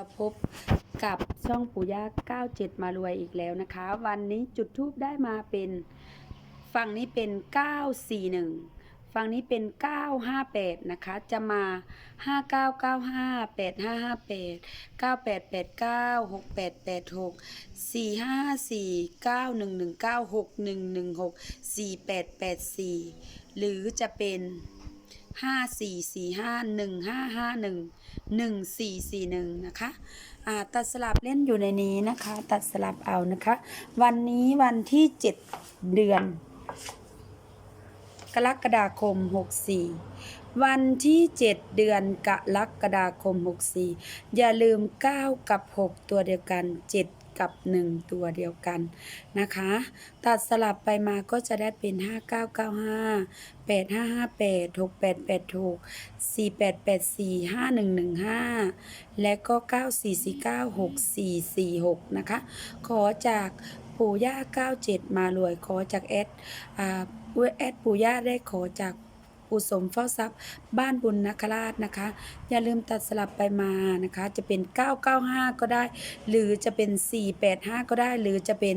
าพบกับช่องปู่ย่า97 มารวยอีกแล้วนะคะ วันนี้จุดทูบได้มาเป็นฝั่งนี้เป็น 941 ฝั่งนี้เป็น 958 นะคะ จะมา 5995 8558 9889 6886 454 9119 6116 4884 หรือจะเป็น ห้าสี่สี่ห้าหนึ่งห้าห้าหนึ่งหนึ่งสี่สี่หนึ่งนะคะอ่าตัดสลับเล่นอยู่ในนี้นะคะ ตัดสลับเอานะคะ วันนี้วันที่เจ็ดเดือน กรกฎาคม64วันที่ 7 เดือนกรกฎาคม 64 อย่าลืม 9 กับ 6 ตัวเดียวกัน 7 กับ 1 ตัวเดียวกันนะคะ ตัดสลับไปมาก็จะได้เป็น 5995 8558 6886 4884 5115 และก็ 9449 6446 นะคะ ขอจากปู่ย่า 97 มารวยขอจากแอดอ่าแอดปู่ย่าได้ขอจาก ปู่สมเฝ้าทรัพย์ บ้านบุญนคราชนะคะ อย่าลืมตัดสลับไปมานะคะ จะเป็น 995 ก็ได้ หรือจะเป็น 485 ก็ได้ หรือจะเป็น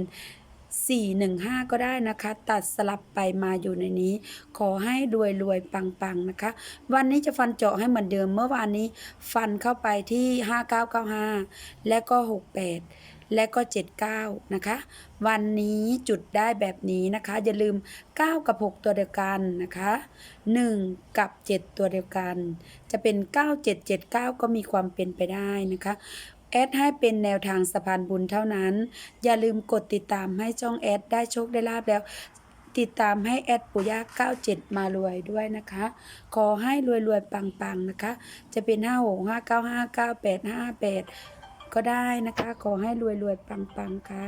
415 ก็ได้นะคะ ตัดสลับไปมาอยู่ในนี้ ขอให้รวยรวยปังปังนะคะ วันนี้จะฟันเจาะให้เหมือนเดิมเมื่อวานนี้ ฟันเข้าไปที่ 5995 และก็ 68 และก็ 79 นะคะ วันนี้จุดได้แบบนี้นะคะ อย่าลืม 9 กับ 6 ตัวเดียวกันนะคะ 1 กับ 7 ตัวเดียวกัน จะเป็น 9779 ก็มีความเป็นไปได้นะคะแอดให้เป็นแนวทางสะพานบุญเท่านั้น อย่าลืมกดติดตามให้ช่องแอดได้โชคได้ลาบแล้ว ติดตามให้แอดปุยา97 มารวยด้วยนะคะ ขอให้รวยรวยปังปังนะคะ จะเป็น 5 6 5 9 5 9 8 5 8 ก็ได้นะคะ ขอให้รวยรวยปังปังค่ะ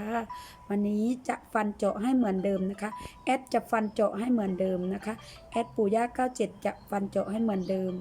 วันนี้จะฟันเจาะให้เหมือนเดิมนะคะ แอดจะฟันเจาะให้เหมือนเดิมนะคะ แอดปู่ย่าเก้าเจ็ดจะฟันเจาะให้เหมือนเดิม